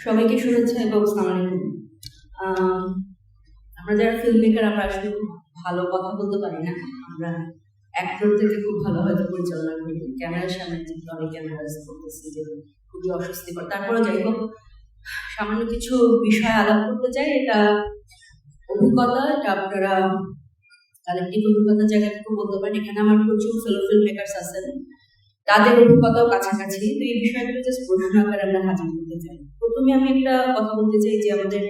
সবাইকে শুভেচ্ছা এবং আহ, আমরা যারা ফিল্ম মেকার আমরা আসলে খুব ভালো কথা বলতে পারি না। আমরা অ্যাক্টর থেকে খুব ভালো হয়তো পরিচালনা করি। ক্যামেরার সামনে কিন্তু অনেক ক্যামেরা করতেছি যে খুবই অস্বস্তিকর। তারপরে যাই হোক সামান্য কিছু বিষয় আলাপ করতে চাই। এটা অভিজ্ঞতা এটা আপনারা কালেকটিভ অভিজ্ঞতার জায়গা থেকে বলতে পারেন। এখানে আমার প্রচুর ফেলো ফিল্ম মেকার্স আছেন। তাদের অভিজ্ঞতাও কাছাকাছি। তো এই বিষয়গুলো জাস্ট প্রশ্ন আকারে আমরা হাজির করতে চাই। প্রথমে আমি একটা কথা বলতে চাই যে আমাদের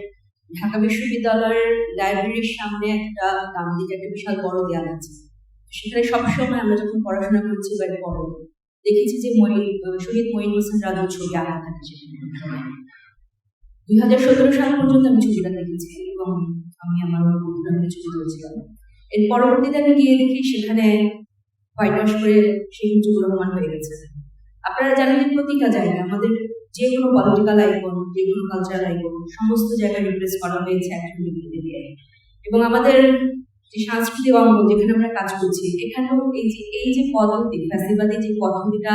ঢাকা বিশ্ববিদ্যালয়ের লাইব্রেরির সামনে একটা ডান দিকে একটা বিশাল বড় দেয়াল আছে। সেখানে সবসময় আমরা যখন পড়াশোনা করছি বা পড়ো, দেখেছি যে শহীদ মঈন হোসেন রাজুর ছবি আঁকা থাকে সেখানে। দুই হাজার সতেরো সাল পর্যন্ত আমি ছবিটা দেখেছি এবং আমি আমার বন্ধুরা মিলে ছবি তুলেছিলাম। এর পরবর্তীতে আমি গিয়ে দেখি সেখানে হোয়াইট ওয়াশ করে সেই মুজিবুর রহমান হয়ে গেছে। আপনারা জানেন প্রতিটা জায়গায় আমাদের যে কোনো পলিটিক্যাল আইকন যে কোনো কালচারাল আইকন সমস্ত জায়গায় রিপ্লেস করা হয়েছে একজন দিয়ে। এবং আমাদের যে সাংস্কৃতিক অঙ্গ যেখানে আমরা কাজ করছি, এখানেও এই যে এই যে পদ্ধতি, ফ্যাসিবাদী যে পদ্ধতিটা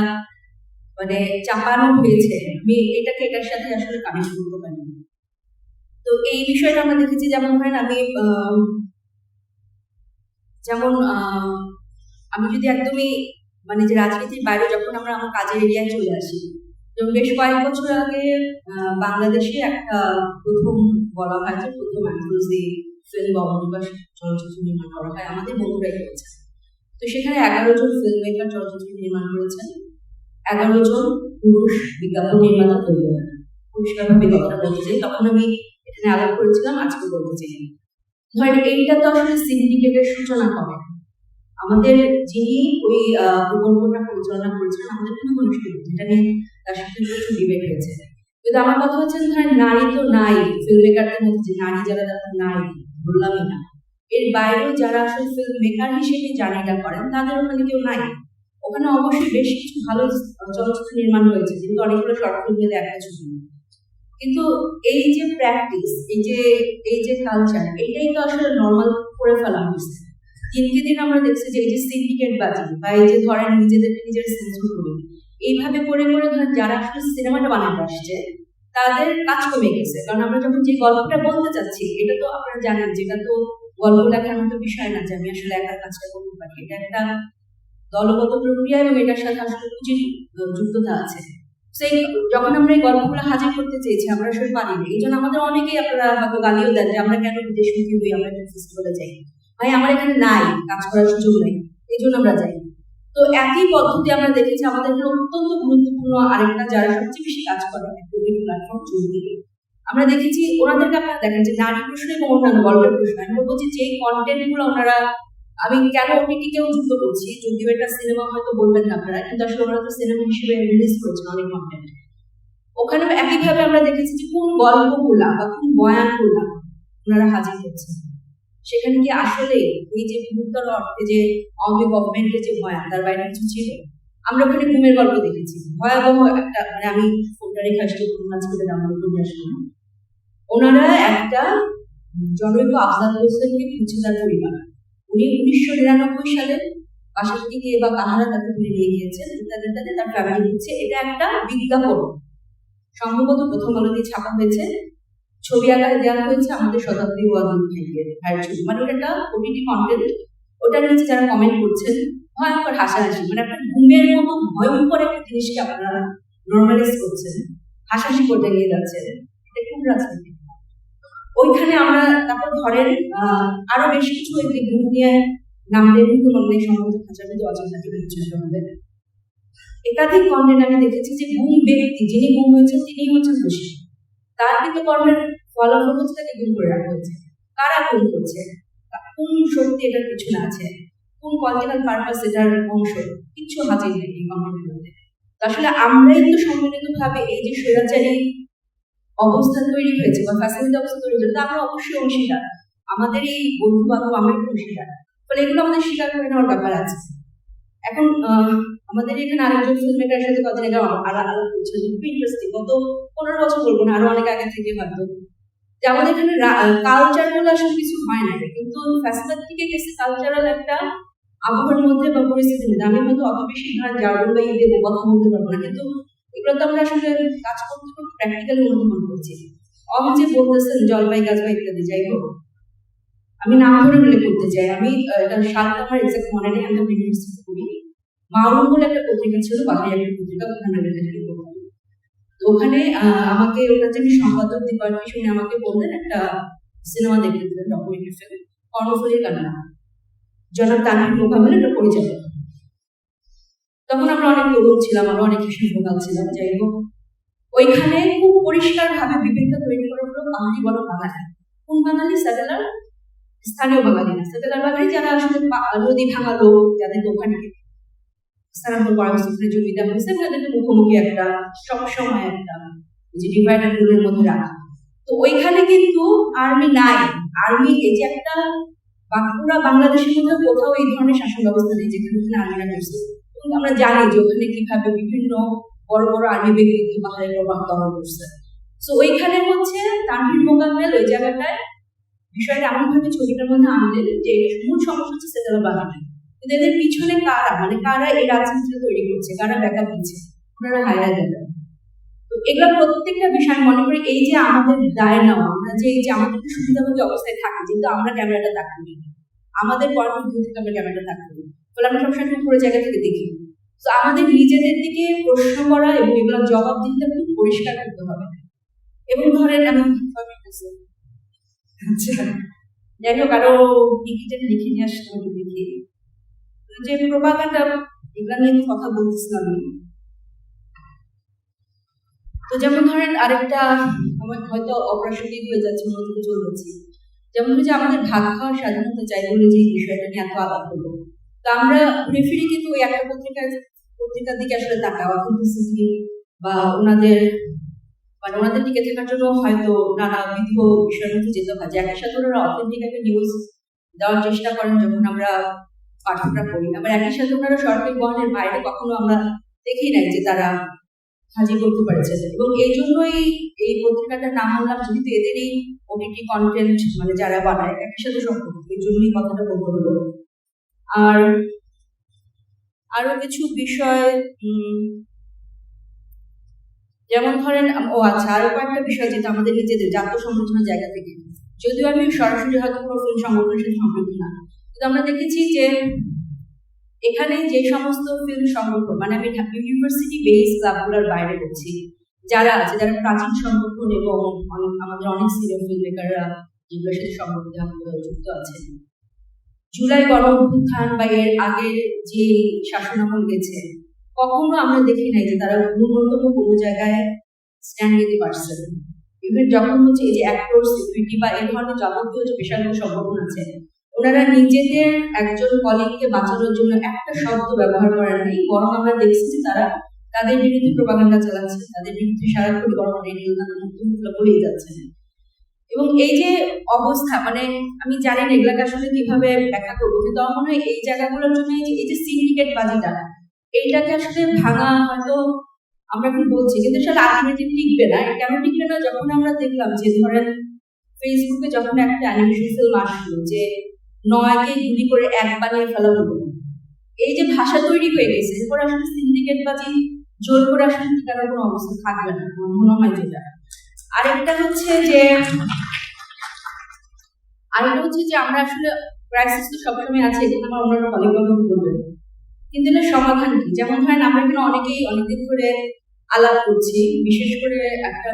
মানে চাপানো হয়েছে, আমি এটাকে, এটার সাথে আসলে কানেক্ট করতে পারি। তো এই বিষয়টা আমরা দেখেছি যেমন ধরেন আমি যেমন আমি যদি একদমই মানে যে রাজনীতির বাইরে যখন আমরা আমার কাজের এরিয়ায় চলে আসি যেমন বেশ কয়েক বছর আগে বাংলাদেশে একটা প্রথম বলা হয় যে প্রথম অ্যান্থোলজি ফিল্ম চলচ্চিত্র নির্মাণ করা হয় আমাদের করেছে। তো সেখানে এগারো জন ফিল্ম মেকার চলচ্চিত্র নির্মাণ করেছেন। এগারো জন পুরুষ বিজ্ঞাপন নির্মাতা কথাটা বলতে চাই। তখন আমি এখানে আলাপ করেছিলাম, আজকে বলতে চাই। এইটা তো আসলে সিন্ডিকেটের সূচনা করে। আমাদের যিনি ওই প্রকল্পটা পরিচালনা করেছিলেন আমাদের কোনো ঘনিষ্ঠ যেটা নিয়ে তার সাথে প্রচুর ডিবেট হয়েছে। কিন্তু আমার কথা হচ্ছে ধরেন নারী তো নাই ফিল্ম মেকারদের মধ্যে নারী যারা তারা নাই, বললামই না। এর বাইরেও যারা আসলে ফিল্ম মেকার হিসেবে জার্নিটা করেন, তাদের ওখানে কেউ নাই। ওখানে অবশ্যই বেশ কিছু ভালো চলচ্চিত্র নির্মাণ হয়েছে কিন্তু অনেকগুলো শর্ট ফিল্মে দেখা ছবি কিন্তু এই যে প্র্যাকটিস এই যে এই যে কালচার এটাই তো আসলে নর্মাল করে ফেলা হয়েছে। দিনকে দিন আমরা দেখছি যে এই যে সিন্ডিকেট বাজি বা এই যে ধরেন নিজেদেরকে নিজের সেন্সর করি এইভাবে করে করে ধরেন যারা আসলে সিনেমাটা বানাতে আসছে, তাদের কাজ কমে গেছে। কারণ আমরা যখন যে গল্পটা বলতে চাচ্ছি, এটা তো আপনারা জানেন যে এটা তো গল্প লেখার মতো বিষয় না যে আমি আসলে একা কাজটা করতে পারি এটা একটা দলগত প্রক্রিয়া এবং এটার সাথে আসলে পুঁজির যুক্ততা আছে। সেই যখন আমরা এই গল্পগুলো হাজির করতে চেয়েছি, আমরা আসলে পারিনি। এই জন্য আমাদের অনেকেই আপনারা হয়তো গালিও দেন যে আমরা কেন বিদেশমুখী হই আমরা ফেস্টিভ্যালে যাই ভাই, আমার এখানে নাই, কাজ করার সুযোগ নেই, এই জন্য আমরা যাই। তো একই পদ্ধতি আমরা দেখেছি, আমাদের অত্যন্ত গুরুত্বপূর্ণ আরেকটা যারা সবচেয়ে বেশি কাজ করে প্ল্যাটফর্ম চলবে আমরা দেখেছি, ওনাদেরকে আপনারা দেখেন যে নারী প্রশ্ন এবং অন্যান্য গল্পের প্রশ্ন আমি বলব যে যে কন্টেন্টগুলো ওনারা, আমি কেন ওটিটিকেও যুক্ত করছি, যদিও এটা সিনেমা হয়তো বলবেন না আপনারা, কিন্তু আসলে ওনারা তো সিনেমা হিসেবে রিলিজ করেছেন অনেক কন্টেন্ট ওখানে একইভাবে আমরা দেখেছি যে কোন গল্পগুলা বা কোন বয়ানগুলা ওনারা হাজির করছেন। সেখানে কি আসলে এই যে গুরুতর অর্থে যে আওয়ামী গভর্নমেন্টের যে বয়ান তার বাইরে কিছু ছিল আমরা ওখানে ঘুমের গল্প দেখেছি। ভয়াবহ একটা মানে আমি ফোনটা রেখে আসলে মাঝ করে ডাউনলোড করে আসলাম। ওনারা একটা জনৈক আফজাল হোসেনকে খুঁজছে তার পরিবার। উনি উনিশশো নিরানব্বই সালে বাসা থেকে বা কাহারা তাকে তুলে নিয়ে গিয়েছেন। ইত্যাদি ইত্যাদি তার ফ্যামিলি হচ্ছে। এটা একটা বিজ্ঞাপন। সম্ভবত প্রথম আলো দিয়ে ছাপা হয়েছে। ছবি আকারে দেওয়া হয়েছে, আমাদের শতাব্দী ওয়াদুল ভাইকে ভাইয়ের ছবি মানে ওটা একটা কন্টেন্ট ওটার নিচে যারা কমেন্ট করছেন, ভয়ঙ্কর হাসাহাসি মানে আপনার ঘুমের মতো ভয়ঙ্কর একটা জিনিসকে আপনারা নর্মালাইজ করছেন, হাসাহাসি করতে নিয়ে যাচ্ছেন। এটা খুব রাজনীতি ওইখানে আমরা তারপর ধরেন আরও বেশ কিছু যে ঘুম নিয়ে নামলে কিন্তু মনে সম্ভবত খাঁচার মধ্যে অচল থাকে কিছু একাধিক কন্টেন্ট আমি দেখেছি যে গুম ব্যক্তি, যিনি গুম হয়েছেন তিনি হচ্ছেন দোষী। তার কিন্তু কর্মের হচ্ছে গুম করে রাখা হয়েছে কারা করছে? কোন শক্তি এটার পিছনে আছে? কোন পলিটিক্যাল পারপাস এটার অংশ? হাজির নেই এই কন্টেন্টের মধ্যে। আসলে আমরাই তো এই যে স্বৈরাচারী অবস্থা তৈরি হয়েছে বা ফ্যাসিলিটি অবস্থা তৈরি হয়েছে আমরা অবশ্যই অংশীদার। আমাদের এই বন্ধু বান্ধব আমরা অংশীদার। ফলে এগুলো আমাদের স্বীকার করে নেওয়ার ব্যাপার আছে। এখন আমাদের এখানে আরেকজন ফিল্ম মেকারের সাথে কদিন আগে আলাপ আলাপ করছিল খুবই ইন্টারেস্টিং গত পনেরো বছর বলব না, আরও অনেক আগে থেকে হয়তো। যে আমাদের এখানে কালচার বলে আসলে কিছু হয় না। কিন্তু ফ্যাসিলিটি থেকে গেছে কালচারাল একটা আবহাওয়ার মধ্যে বা পরিস্থিতির মধ্যে। আমি হয়তো অত বেশি ধরেন জার্গন বা ইয়ে কথা বলতে পারব না। কিন্তু এগুলো তো আমরা আসলে কাজ করতে করতে প্র্যাকটিক্যালি অনুধাবন করছি। অম যে বলতেছেন জলপাই গাছ বা ইত্যাদি যাই হোক। আমি নাম ধরে উল্লেখ করতে চাই। আমি এটা সালটা আমার এক্সাক্ট মনে নেই। আমি ইউনিভার্সিটি করি মাউরুন বলে একটা পত্রিকা ছিল বাহারি একটা পত্রিকা ওখানে ওখানে আমাকে ওটা যিনি সম্পাদক দীপার্থী শুনে আমাকে বললেন, একটা সিনেমা দেখতে দিলেন ডকুমেন্টারি ফিল্ম কর্ণফুলীর কান্না। জনাব তানভীর মোকাবেল এটা পরিচালক। তখন আমরা অনেক তরুণ ছিলাম, আমরা অনেক কিছু ভোগাল ছিলাম, যাই হোক। ওইখানে খুব পরিষ্কার ভাবে বিবেকটা তৈরি করা হলো বাঙালি বলো বাঙালি। কোন বাঙালি? সেটেলার স্থানীয় বাঙালি না। সেটেলার বাঙালি যারা আসলে নদী ভাঙা লোক, যাদের ওখানে হয়েছে ওখানে জমি মুখোমুখি একটা সবসময় একটা যে ডিভাইডার মধ্যে রাখা। তো ওইখানে কিন্তু আর্মি নাই। আর্মি এই যে একটা বাঁকুড়া বাংলাদেশের মধ্যে কোথাও এই ধরনের শাসন ব্যবস্থা নেই, যেখানে ওখানে আর্মিরা করছে আমরা জানি যে ওখানে কীভাবে বিভিন্ন বড় বড় আর্মি ব্যক্তিত্ব পাহাড়ে প্রভাব দমন করছে। তো ওইখানে হচ্ছে তানভীর মোকাম্মেল ওই জায়গাটায় বিষয়টা এমন ভাবে ছবিটার মধ্যে আনলেন যে মূল সমস্যা হচ্ছে সেটার বাঙালি কিন্তু এদের পিছনে কারা? মানে কারা এই রাজনীতিটা তৈরি করছে? কারা ব্যাকআপ দিচ্ছে? ওনারা হায়রা দেবেন তো এগুলো প্রত্যেকটা বিষয় মনে করি এই যে আমাদের দায় নেওয়া, আমরা যে এই যে আমাদেরকে সুবিধাভোগী অবস্থায় থাকি কিন্তু আমরা ক্যামেরাটা তাকাই আমাদের পয়েন্ট ভিউ থেকে আমরা ক্যামেরাটা তাকাই ফলে আমরা সবসময় উপরে জায়গা থেকে দেখি। তো আমাদের নিজেদের দিকে প্রশ্ন করা এবং এগুলোর জবাব দিতে খুব পরিষ্কার করতে হবে। এবং ধরেন আমি আচ্ছা যাই হোক আরও টিকিটে লিখে নিয়ে আসতে হবে দেখি যে প্রভাকাটা এগুলা নিয়ে কথা বলতেছিলাম আমি। তো যেমন ধরেন আরেকটা, আমার হয়তো অপ্রাসঙ্গিক হয়ে যাচ্ছে থেকে চলে যাচ্ছি যেমন হচ্ছে আমাদের ভাগ খাওয়ার স্বাধীনতা চাই বলে যে বিষয়টা নিয়ে এত আলাপ হলো। তো আমরা ঘুরে ফিরে কিন্তু ওই একটা পত্রিকার পত্রিকার দিকে আসলে তাকাও। অথেন্টিসিটি বা ওনাদের মানে ওনাদের দিকে থাকার জন্য হয়তো নানাবিধ বিষয়ের মধ্যে যেতে হয়। যে একই সাথে ওনারা অথেন্টিক একটা নিউজ দেওয়ার চেষ্টা করেন যখন আমরা পাঠকরা পড়ি আবার একই সাথে ওনারা সরকারি বহনের বাইরে কখনো আমরা দেখি নাই যে তারা হাজির করতে পারছে। এবং এই জন্যই এই পত্রিকাটার নাম আনলাম যেহেতু এদেরই ওটিটি কন্টেন্ট মানে যারা বানায়, একই সাথে সম্পর্ক এই জন্যই কথাটা বলতে হলো। আর আরও কিছু বিষয় যেমন ধরেন, ও আচ্ছা আরও কয়েকটা বিষয় যেটা আমাদের নিজেদের জাতীয় সংগঠনের জায়গা থেকে। যদিও আমি সরাসরি হয়তো ফিল্ম সংগঠনের সাথে সম্পৃক্ত না। আমরা দেখেছি যে এখানে যে সমস্ত ফিল্ম সংগঠন মানে আমি ইউনিভার্সিটি বেস ক্লাবগুলোর বাইরে বলছি, যারা আছে, যারা প্রাচীন সংগঠন এবং অনেক- আমাদের অনেক সিনিয়র ফিল্ম মেকাররা যেগুলোর সাথে সংগঠিত যুক্ত আছেন। জুলাই গণ বা এর আগের যে শাসনামল গেছে, কখনো আমরা দেখি নাই যে তারা ন্যূনতম কোনো জায়গায় স্ট্যান্ড নিতে পারছেন। ইভেন যখন হচ্ছে এই যে অ্যাক্টর সিকিউরিটি বা এই ধরনের যাবতীয় যে পেশাগত সংগঠন আছে ওনারা নিজেদের একজন কলিগকে বাঁচানোর জন্য একটা শব্দ ব্যবহার করেন নাই, বরং আমরা দেখছি যে তারা তাদের বিরুদ্ধে প্রপাগান্ডা চালাচ্ছে, তাদের বিরুদ্ধে সারাক্ষণ রেডিও তাদের মুখগুলো বলেই যাচ্ছেন এবং এই যে অবস্থা মানে আমি জানি না এগুলাকে আসলে কীভাবে ব্যাখ্যা করব, কিন্তু আমার মনে হয় এই জায়গাগুলোর জন্য এই যে সিন্ডিকেট বাজিটা এইটাকে আসলে ভাঙা হয়তো আমরা এখন বলছি, কিন্তু আসলে আলটিমেটলি টিকবে না। কেন টিকবে না? যখন আমরা দেখলাম যে ধরেন ফেসবুকে যখন একটা অ্যানিমেশন ফিল্ম আসলো যে নয়কে গুলি করে এক বানিয়ে ফেলা হলো। এই যে ভাষা তৈরি হয়ে গেছে, এরপর আসলে সিন্ডিকেট বাজি জোর করে আসলে টিকানোর কোনো অবস্থা থাকবে না মনে হয় যেটা আরেকটা হচ্ছে যে, আরেকটা হচ্ছে যে আমরা আসলে ক্রাইসিস তো সবসময় আছে এখানে আমার অন্যান্য কলিগরা বলবেন কিন্তু এটার সমাধান কি? যেমন ধরেন আমরা এখানে অনেকেই অনেকদিন ধরে আলাপ করছি, বিশেষ করে একটা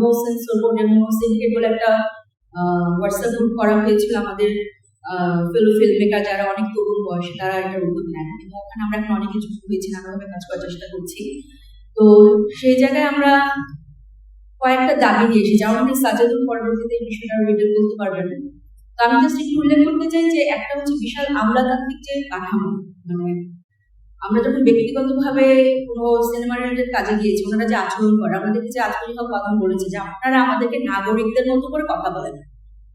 নো সেন্স রোবট এবং নো সিন্ডিকেট বলে একটা হোয়াটসঅ্যাপ গ্রুপ করা হয়েছিল আমাদের ফেলো ফিল্ম মেকার যারা অনেক তরুণ বয়সে, তারা একটা উদ্যোগ নেন এবং ওখানে আমরা এখন অনেকে যুক্ত হয়েছি নানাভাবে কাজ করার চেষ্টা করছি। তো সেই জায়গায় আমরা কয়েকটা দাবি নিয়ে এসেছি। আমার মনে হয় পরবর্তীতে এই বিষয়টা রিটেল বলতে পারবেন তো আমি জাস্ট একটু উল্লেখ করতে চাই যে একটা হচ্ছে বিশাল আমলাতান্ত্রিক যে কাঠামো মানে আমরা যখন ব্যক্তিগতভাবে কোনো সিনেমা রিলেটেড কাজে গিয়েছি, ওনারা যে আচরণ করে আমাদেরকে যে আচরণ কথা বলেছে যে আপনারা আমাদেরকে নাগরিকদের মতো করে কথা বলেন।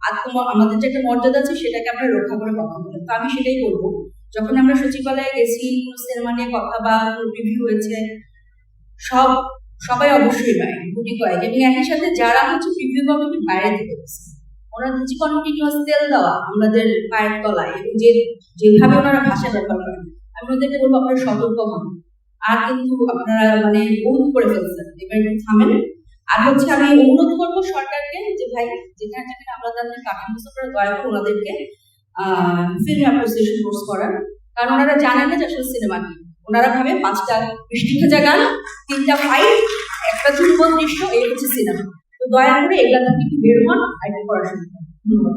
আত্ম আমাদের যে একটা মর্যাদা আছে সেটাকে আপনারা রক্ষা করে কথা বলেন তো আমি সেটাই বলব, যখন আমরা সচিবালয়ে গেছি, কোনো সিনেমা নিয়ে কথা বা রিভিউ হয়েছে, সব, সবাই অবশ্যই নয় গুটি কয়েক এবং একই সাথে যারা হচ্ছে রিভিউ কমিটির বাইরে থেকে ওনাদের যে কন্টিনিউয়াস তেল দেওয়া, আমাদের পায়ের তলায়, এবং যে, যেভাবে ওনারা ভাষা ব্যবহার করেন, আমি ওদেরকে বলব আপনারা সতর্ক হন। আর কিন্তু আপনারা মানে বহুত করে ফেলছেন, এবার থামেন। আর হচ্ছে আমি অনুরোধ করব সরকারকে যে ভাই যেখানে যেখানে আমরা তাদের কাঠামো করে দয়া করে ওনাদেরকে ফিল্ম অ্যাপ্রিসিয়েশন কোর্স করার। কারণ ওনারা জানেন না যে আসলে সিনেমা কি। ওনারা ভাবে পাঁচটা বৃষ্টি ভেজা গান তিনটা ফাইল একটা চুম্বন দৃশ্য এই হচ্ছে সিনেমা তো দয়া করে এগুলা থেকে বের হন আর পড়াশোনা। ধন্যবাদ।